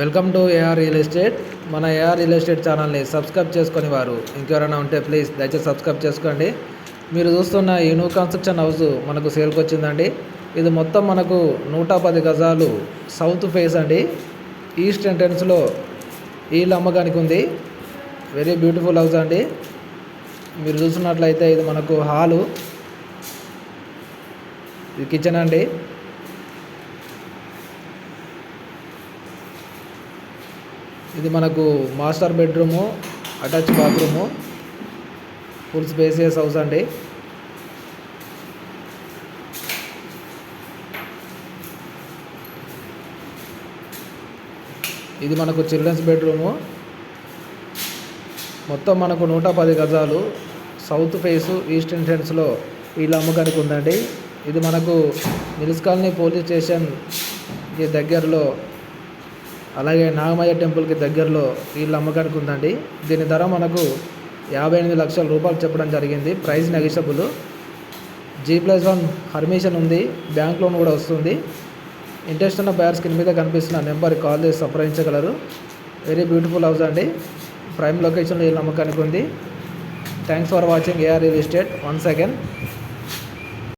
Welcome to AR real estate మన AR real estate ఛానల్ని subscribe చేసుకొని వారు. ఇంకెవరైనా ఉంటే ప్లీజ్ దయచేసి సబ్స్క్రైబ్ చేసుకోండి. మీరు చూస్తున్న ఈ న్యూ కన్స్ట్రక్షన్ హౌస్ మనకు సేల్కి వచ్చిందండి. ఇది మొత్తం మనకు నూట పది గజాలు సౌత్ ఫేస్ అండి. ఈస్ట్ ఎంట్రన్స్లో ఈళ్ళు అమ్మకానికి ఉంది. వెరీ బ్యూటిఫుల్ హౌస్ అండి. మీరు చూసినట్లయితే ఇది మనకు హాలు ఇది కిచెన్ అండి. ఇది మనకు master bedroom attach bathroom full spacious house అండి. ఇది మనకు చిల్డ్రన్స్ బెడ్రూము. మొత్తం మనకు నూట పది గజాలు సౌత్ ఫేసు ఈస్ట్ ఎంట్రెన్స్లో వీళ్ళ అమ్మకానికి ఉందండి. ఇది మనకు మిల్స్ కాలనీ పోలీస్ స్టేషన్కి దగ్గరలో అలాగే నాగమయ్య టెంపుల్కి దగ్గరలో వీళ్ళ అమ్మకానికి ఉందండి. దీని ధర మనకు యాభై ఎనిమిది లక్షల రూపాయలు చెప్పడం జరిగింది. Price negotiable G plus one permission ఉంది. బ్యాంక్ లోన్ కూడా వస్తుంది. ఇంట్రెస్ట్ ఉన్న బయర్స్ కింద మీద కనిపిస్తున్న నెంబర్కి కాల్ చేసి సంప్రదించగలరు. వెరీ బ్యూటిఫుల్ హౌస్ అండి. ప్రైమ్ లొకేషన్లో వీళ్ళ అమ్మకానికి ఉంది. Thanks for watching AR real estate. One second